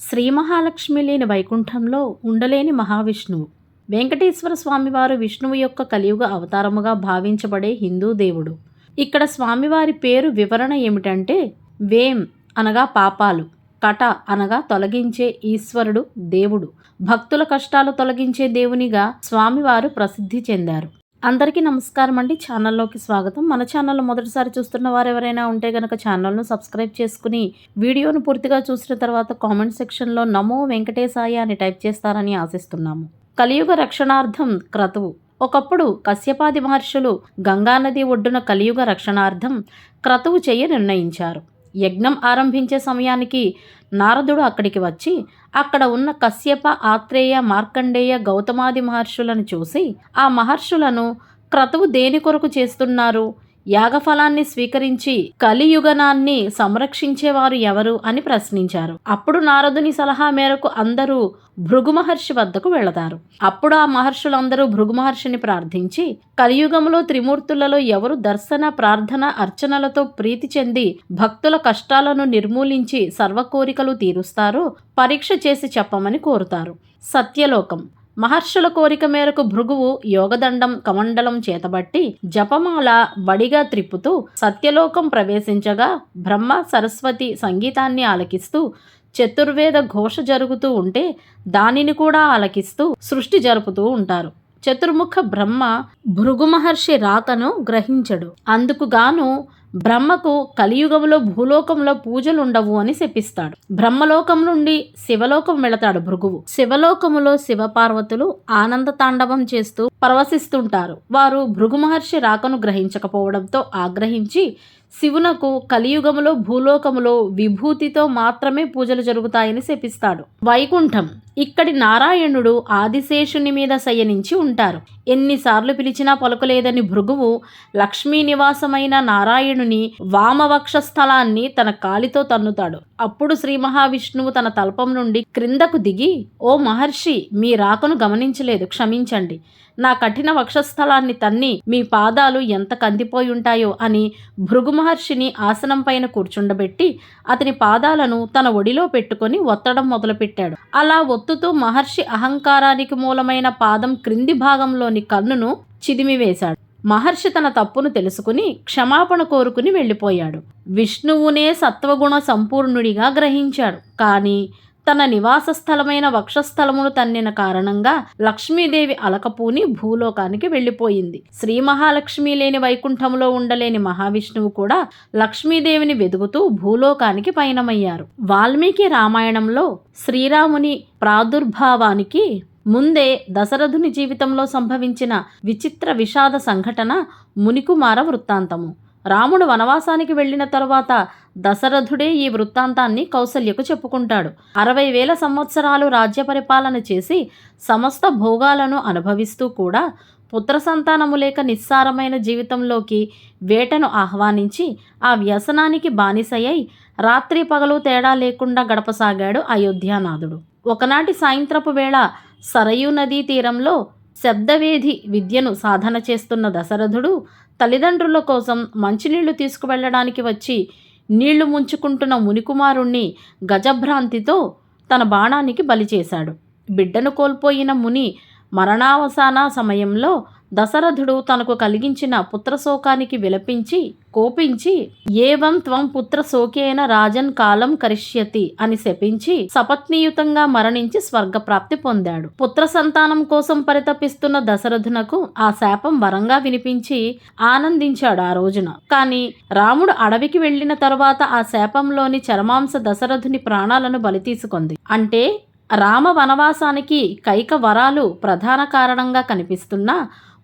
శ్రీ మహాలక్ష్మి లేని వైకుంఠంలో ఉండలేని మహావిష్ణువు. వెంకటేశ్వర స్వామివారు విష్ణువు యొక్క కలియుగ అవతారముగా భావించబడే హిందూ దేవుడు. ఇక్కడ స్వామివారి పేరు వివరణ ఏమిటంటే వేం అనగా పాపాలు కట అనగా తొలగించే ఈశ్వరుడు దేవుడు. భక్తుల కష్టాలు తొలగించే దేవునిగా స్వామివారు ప్రసిద్ధి చెందారు. అందరికీ నమస్కారం అండి. ఛానల్లోకి స్వాగతం. మన ఛానల్ మొదటిసారి చూస్తున్న వారు ఎవరైనా ఉంటే కనుక ఛానల్ను సబ్స్క్రైబ్ చేసుకుని వీడియోను పూర్తిగా చూసిన తర్వాత కామెంట్ సెక్షన్లో నమో వెంకటేశాయ అని టైప్ చేస్తారని ఆశిస్తున్నాము. కలియుగ రక్షణార్థం క్రతువు. ఒకప్పుడు కశ్యపాది మహర్షులు గంగానది ఒడ్డున కలియుగ రక్షణార్థం క్రతువు చేయ నిర్ణయించారు. యజ్ఞం ఆరంభించే సమయానికి నారదుడు అక్కడికి వచ్చి అక్కడ ఉన్న కశ్యప ఆత్రేయ మార్కండేయ గౌతమాది మహర్షులను చూసి ఆ మహర్షులను క్రతువు దేని కొరకు చేస్తున్నారు? యాగఫలాన్ని స్వీకరించి కలియుగనాన్ని సంరక్షించేవారు ఎవరు అని ప్రశ్నించారు. అప్పుడు నారదుని సలహా మేరకు అందరూ భృగు మహర్షి వద్దకు వెళతారు. అప్పుడు ఆ మహర్షులందరూ భృగు మహర్షిని ప్రార్థించి కలియుగంలో త్రిమూర్తులలో ఎవరు దర్శన ప్రార్థన అర్చనలతో ప్రీతి చెంది భక్తుల కష్టాలను నిర్మూలించి సర్వకోరికలు తీరుస్తారు తీరుస్తారో పరీక్ష చేసి చెప్పమని కోరుతారు. సత్యలోకం. మహర్షుల కోరిక మేరకు భృగువు యోగదండం కమండలం చేతబట్టి జపమాల బడిగా త్రిప్పుతూ సత్యలోకం ప్రవేశించగా బ్రహ్మ సరస్వతి సంగీతాన్ని ఆలకిస్తూ చతుర్వేద ఘోష జరుగుతూ ఉంటే దానిని కూడా ఆలకిస్తూ సృష్టి జరుపుతూ ఉంటారు. చతుర్ముఖ బ్రహ్మ భృగు మహర్షి రాకను గ్రహించడు అందుకుగాను బ్రహ్మకు కలియుగంలో భూలోకంలో పూజలుండవు అని శపిస్తాడు. బ్రహ్మలోకం నుండి శివలోకం వెళతాడు భృగువు. శివలోకములో శివపార్వతులు ఆనంద తాండవం చేస్తూ పరవశిస్తుంటారు. వారు భృగు మహర్షి రాకను గ్రహించకపోవడంతో ఆగ్రహించి శివునకు కలియుగములో భూలోకములో విభూతితో మాత్రమే పూజలు జరుగుతాయని శపిస్తాడు. వైకుంఠం. ఇక్కడి నారాయణుడు ఆదిశేషుని మీద శయనించి ఉంటారు. ఎన్నిసార్లు పిలిచినా పలుకలేదని భృగువు లక్ష్మీ నివాసమైన నారాయణుని వామవక్ష స్థలాన్ని తన కాలితో తన్నుతాడు. అప్పుడు శ్రీ మహావిష్ణువు తన తల్పం నుండి క్రిందకు దిగి ఓ మహర్షి మీ రాకను గమనించలేదు క్షమించండి. నా కఠిన వక్షస్థలాన్ని తన్ని మీ పాదాలు ఎంత కందిపోయి ఉంటాయో అని భృగు మహర్షిని ఆసనం పైన కూర్చుండబెట్టి అతని పాదాలను తన ఒడిలో పెట్టుకొని ఒత్తడం మొదలుపెట్టాడు. అలా ఒత్తుతూ మహర్షి అహంకారానికి మూలమైన పాదం క్రింది భాగంలోని కన్నును చిదిమివేశాడు. మహర్షి తన తప్పును తెలుసుకుని క్షమాపణ కోరుకుని వెళ్ళిపోయాడు. విష్ణువునే సత్వగుణ సంపూర్ణుడిగా గ్రహించాడు. కానీ తన నివాస స్థలమైన వక్షస్థలమును తన్నిన కారణంగా లక్ష్మీదేవి అలకపూని భూలోకానికి వెళ్ళిపోయింది. శ్రీ మహాలక్ష్మి లేని వైకుంఠంలో ఉండలేని మహావిష్ణువు కూడా లక్ష్మీదేవిని వెదుగుతూ భూలోకానికి పయనమయ్యారు. వాల్మీకి రామాయణంలో శ్రీరాముని ప్రాదుర్భావానికి ముందే దశరథుని జీవితంలో సంభవించిన విచిత్ర విషాద సంఘటన మునికుమార వృత్తాంతము. రాముడు వనవాసానికి వెళ్ళిన తరువాత దశరథుడే ఈ వృత్తాంతాన్ని కౌసల్యకు చెప్పుకుంటాడు. అరవై వేల సంవత్సరాలు రాజ్య పరిపాలన చేసి సమస్త భోగాలను అనుభవిస్తూ కూడా పుత్ర సంతానము లేక నిస్సారమైన జీవితంలోకి వేటను ఆహ్వానించి ఆ వ్యసనానికి బానిసయ్యై రాత్రి పగలు తేడా లేకుండా గడపసాగాడు అయోధ్యానాథుడు. ఒకనాటి సాయంత్రపు వేళ సరయూ నదీ తీరంలో శబ్దవేధి విద్యను సాధన చేస్తున్న దశరథుడు తల్లిదండ్రుల కోసం మంచినీళ్ళు తీసుకువెళ్ళడానికి వచ్చి నీళ్ళు ముంచుకుంటున్న మునికుమారుణ్ణి గజభ్రాంతితో తన బాణానికి బలి చేశాడు. బిడ్డను కోల్పోయిన ముని మరణావసాన సమయంలో దశరథుడు తనకు కలిగించిన పుత్రశోకానికి విలపించి కోపించి ఏవం త్వం పుత్ర శోకేన రాజన్ కాలం కరిష్యతి అని శపించి సపత్నియుతంగా మరణించి స్వర్గప్రాప్తి పొందాడు. పుత్ర సంతానం కోసం పరితపిస్తున్న దశరథునకు ఆ శాపం వరంగా వినిపించి ఆనందించాడు ఆ రోజున. కానీ రాముడు అడవికి వెళ్ళిన తర్వాత ఆ శాపంలోని చరమాంస దశరథుని ప్రాణాలను బలి తీసుకుంది అంటే రామ వనవాసానికి కైక వరాలు ప్రధాన కారణంగా కనిపిస్తున్నా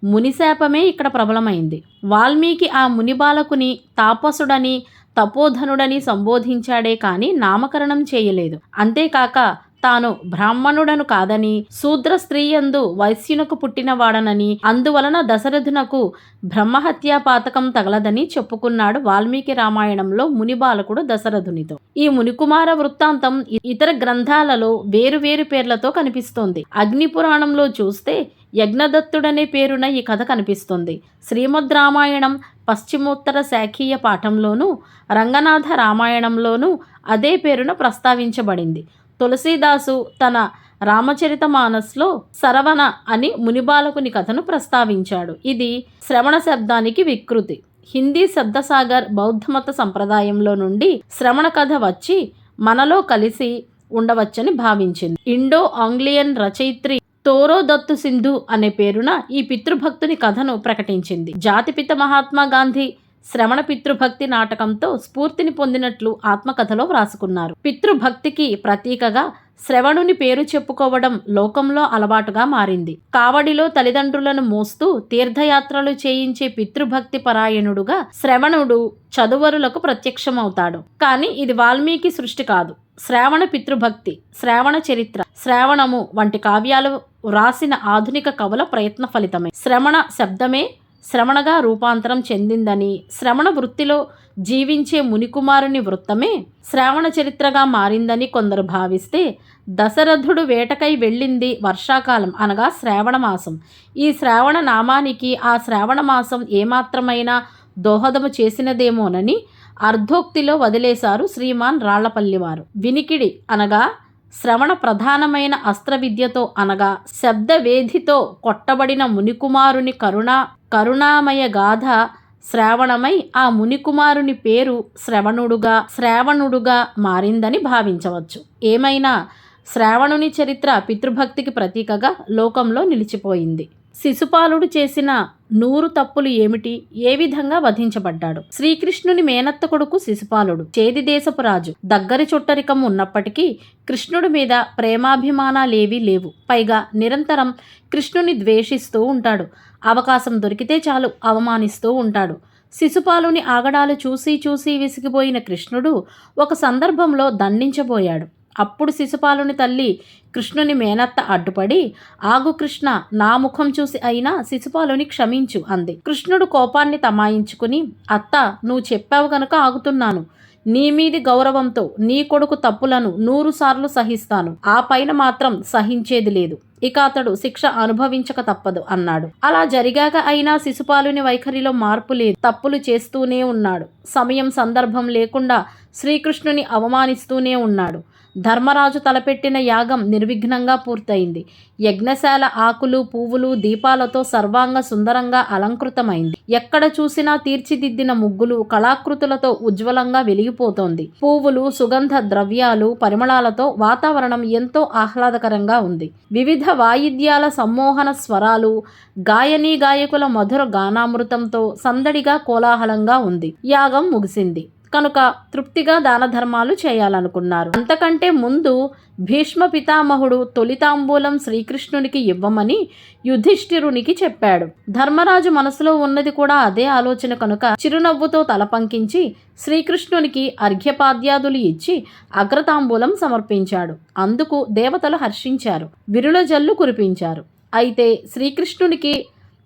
మునిశాపమే ఇక్కడ ప్రబలమైంది. వాల్మీకి ఆ ముని బాలకుని తాపసుడని తపోధనుడని సంబోధించాడే కానీ నామకరణం చేయలేదు. అంతేకాక తాను బ్రాహ్మణుడను కాదని శూద్ర స్త్రీయందు వైశ్యునకు పుట్టినవాడనని అందువలన దశరథునకు బ్రహ్మహత్యా పాతకం తగలదని చెప్పుకున్నాడు వాల్మీకి రామాయణంలో ముని బాలకుడు దశరథునితో. ఈ మునికుమార వృత్తాంతం ఇతర గ్రంథాలలో వేరువేరు పేర్లతో కనిపిస్తోంది. అగ్ని పురాణంలో చూస్తే యజ్ఞదత్తుడనే పేరున ఈ కథ కనిపిస్తుంది. శ్రీమద్ రామాయణం పశ్చిమోత్తర శాఖీయ పాఠంలోనూ రంగనాథ రామాయణంలోనూ అదే పేరున ప్రస్తావించబడింది. తులసీదాసు తన రామచరిత మానస్లో సరవణ అని మునిబాలకుని కథను ప్రస్తావించాడు. ఇది శ్రవణ శబ్దానికి వికృతి. హిందీ శబ్దసాగర్ బౌద్ధమత సంప్రదాయంలో నుండి శ్రవణ కథ వచ్చి మనలో కలిసి ఉండవచ్చని భావించింది. ఇండో ఆంగ్లియన్ రచయిత్రి తోరో దత్తు సింధు అనే పేరున ఈ పితృభక్తుని కథను ప్రకటించింది. జాతిపిత మహాత్మా గాంధీ శ్రవణ పితృభక్తి నాటకంతో స్ఫూర్తిని పొందినట్లు ఆత్మకథలో వ్రాసుకున్నారు. పితృభక్తికి ప్రతీకగా శ్రవణుని పేరు చెప్పుకోవడం లోకంలో అలవాటుగా మారింది. కావడిలో తల్లిదండ్రులను మోస్తూ తీర్థయాత్రలు చేయించే పితృభక్తి పరాయణుడుగా శ్రవణుడు చదువరులకు ప్రత్యక్షమవుతాడు. కానీ ఇది వాల్మీకి సృష్టి కాదు. శ్రావణ పితృభక్తి శ్రావణ చరిత్ర శ్రావణము వంటి కావ్యాలు వ్రాసిన ఆధునిక కవుల ప్రయత్న ఫలితమే. శ్రవణ శబ్దమే శ్రవణగా రూపాంతరం చెందిందని శ్రవణ వృత్తిలో జీవించే మునికుమారుని వృత్తమే శ్రావణ చరిత్రగా మారిందని కొందరు భావిస్తే దశరథుడు వేటకై వెళ్ళింది వర్షాకాలం అనగా శ్రావణ మాసం. ఈ శ్రావణ నామానికి ఆ శ్రావణ మాసం ఏమాత్రమైనా దోహదము చేసినదేమోనని అర్ధోక్తిలో వదిలేశారు శ్రీమాన్ రాళ్ళపల్లివారు. వినికిడి అనగా శ్రవణ ప్రధానమైన అస్త్ర విద్యతో అనగా శబ్దవేధితో కొట్టబడిన మునికుమారుని కరుణ కరుణామయ గాథ శ్రావణమై ఆ మునికుమారుని పేరు శ్రవణుడుగా శ్రావణుడుగా మారిందని భావించవచ్చు. ఏమైనా శ్రావణుని చరిత్ర పితృభక్తికి ప్రతీకగా లోకంలో నిలిచిపోయింది. శిశుపాలుడు చేసిన నూరు తప్పులు ఏమిటి? ఏ విధంగా వధించబడ్డాడు? శ్రీకృష్ణుని మేనత్త కొడుకు శిశుపాలుడు చేది దేశపు రాజు. దగ్గరి చుట్టరికం ఉన్నప్పటికీ కృష్ణుడి మీద ప్రేమాభిమానాలేవీ లేవు. పైగా నిరంతరం కృష్ణుని ద్వేషిస్తూ ఉంటాడు. అవకాశం దొరికితే చాలు అవమానిస్తూ ఉంటాడు. శిశుపాలుని ఆగడాలు చూసి చూసి విసిగిపోయిన కృష్ణుడు ఒక సందర్భంలో దండించబోయాడు. అప్పుడు శిశుపాలుని తల్లి కృష్ణుని మేనత్త అడ్డుపడి ఆగు కృష్ణ నా ముఖం చూసి అయినా శిశుపాలుని క్షమించు అంది. కృష్ణుడు కోపాన్ని తమాయించుకుని అత్త నువ్వు చెప్పావు గనక ఆగుతున్నాను. నీ మీది గౌరవంతో నీ కొడుకు తప్పులను నూరు సార్లు సహిస్తాను. ఆ పైన మాత్రం సహించేది లేదు. ఇక అతడు శిక్ష అనుభవించక తప్పదు అన్నాడు. అలా జరిగాక అయినా శిశుపాలుని వైఖరిలో మార్పు లేదు. తప్పులు చేస్తూనే ఉన్నాడు. సమయం సందర్భం లేకుండా శ్రీకృష్ణుని అవమానిస్తూనే ఉన్నాడు. ధర్మరాజు తలపెట్టిన యాగం నిర్విఘ్నంగా పూర్తయింది. యజ్ఞశాల ఆకులు పువ్వులు దీపాలతో సర్వాంగ సుందరంగా అలంకృతమైంది. ఎక్కడ చూసినా తీర్చిదిద్దిన ముగ్గులు కళాకృతులతో ఉజ్వలంగా వెలిగిపోతోంది. పువ్వులు సుగంధ ద్రవ్యాలు పరిమళాలతో వాతావరణం ఎంతో ఆహ్లాదకరంగా ఉంది. వివిధ వాయిద్యాల సమ్మోహన స్వరాలు గాయనీ గాయకుల మధుర గానామృతంతో సందడిగా కోలాహలంగా ఉంది. యాగం ముగిసింది. కనుక తృప్తిగా దాన ధర్మాలు చేయాలనుకున్నారు. అంతకంటే ముందు భీష్మ పితామహుడు తొలితాంబూలం శ్రీకృష్ణునికి ఇవ్వమని యుధిష్ఠిరునికి చెప్పాడు. ధర్మరాజు మనసులో ఉన్నది కూడా అదే ఆలోచన కనుక చిరునవ్వుతో తల పంకించి శ్రీకృష్ణునికి అర్ఘ్యపాద్యాదులు ఇచ్చి అగ్రతాంబూలం సమర్పించాడు. అందుకు దేవతలు హర్షించారు. విరుల జల్లు కురిపించారు. అయితే శ్రీకృష్ణునికి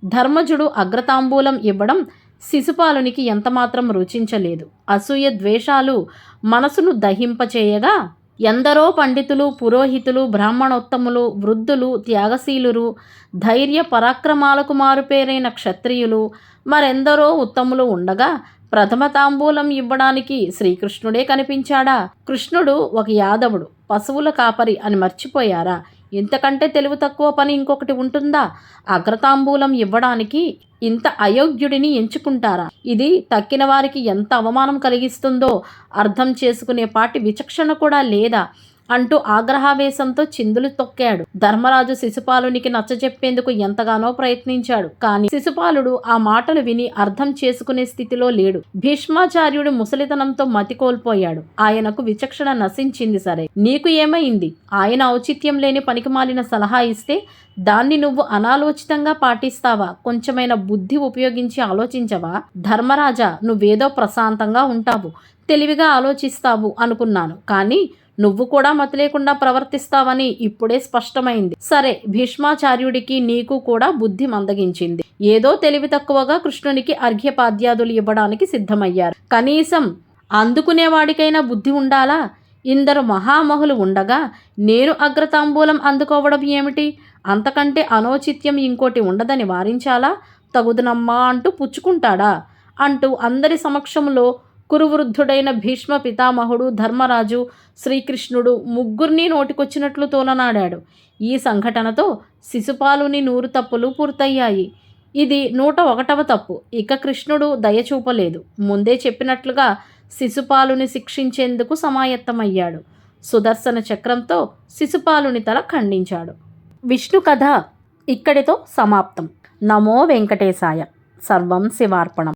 ధర్మజుడు అగ్రతాంబూలం ఇవ్వడం శిశుపాలునికి ఎంతమాత్రం రుచించలేదు. అసూయ ద్వేషాలు మనసును దహింపచేయగా ఎందరో పండితులు పురోహితులు బ్రాహ్మణోత్తములు వృద్ధులు త్యాగశీలురు ధైర్య పరాక్రమాలకు మారుపేరైన క్షత్రియులు మరెందరో ఉత్తములు ఉండగా ప్రథమ తాంబూలం ఇవ్వడానికి శ్రీకృష్ణుడే కనిపించాడా? కృష్ణుడు ఒక యాదవుడు పశువుల కాపరి అని మర్చిపోయారా? ఇంతకంటే తెలివి తక్కువ పని ఇంకొకటి ఉంటుందా? అగ్రతాంబూలం ఇవ్వడానికి ఇంత అయోగ్యుడిని ఎంచుకుంటారా? ఇది తక్కిన వారికి ఎంత అవమానం కలిగిస్తుందో అర్థం చేసుకునే పాటి విచక్షణ కూడా లేదా? అంటూ ఆగ్రహావేశంతో చిందులు తొక్కాడు. ధర్మరాజు శిశుపాలునికి నచ్చజెప్పేందుకు ఎంతగానో ప్రయత్నించాడు. కానీ శిశుపాలుడు ఆ మాటలు విని అర్థం చేసుకునే స్థితిలో లేడు. భీష్మాచార్యుడు ముసలితనంతో మతి కోల్పోయాడు. ఆయనకు విచక్షణ నశించింది సరే. నీకు ఏమైంది? ఆయన ఔచిత్యం లేని పనికిమాలిన సలహా ఇస్తే దాన్ని నువ్వు అనాలోచితంగా పాటిస్తావా? కొంచెమైన బుద్ధి ఉపయోగించి ఆలోచించవా? ధర్మరాజా నువ్వేదో ప్రశాంతంగా ఉంటావు. తెలివిగా ఆలోచిస్తావు అనుకున్నాను. కానీ నువ్వు కూడా మతి లేకుండా ప్రవర్తిస్తావని ఇప్పుడే స్పష్టమైంది. సరే భీష్మాచార్యుడికి నీకు కూడా బుద్ధి మందగించింది. ఏదో తెలివి తక్కువగా కృష్ణునికి అర్ఘ్యపాద్యాదులు ఇవ్వడానికి సిద్ధమయ్యారు. కనీసం అందుకునేవాడికైనా బుద్ధి ఉండాలా? ఇందరు మహామహులు ఉండగా నేను అగ్రతాంబూలం అందుకోవడం ఏమిటి? అంతకంటే అనౌచిత్యం ఇంకోటి ఉండదని వారించాలా? తగుదనమ్మా అంటూ పుచ్చుకుంటాడా? అంటూ అందరి సమక్షంలో కురువృద్ధుడైన భీష్మ పితామహుడు ధర్మరాజు శ్రీకృష్ణుడు ముగ్గురిని నోటికొచ్చినట్లు తోలనాడాడు. ఈ సంఘటనతో శిశుపాలుని నూరు తప్పులు పూర్తయ్యాయి. ఇది నూట ఒకటవ తప్పు. ఇక కృష్ణుడు దయ చూపలేదు. ముందే చెప్పినట్లుగా శిశుపాలుని శిక్షించేందుకు సమాయత్తమయ్యాడు. సుదర్శన చక్రంతో శిశుపాలుని తల ఖండించాడు. విష్ణు కథ ఇక్కడితో సమాప్తం. నమో వెంకటేశాయ. సర్వం శివార్పణం.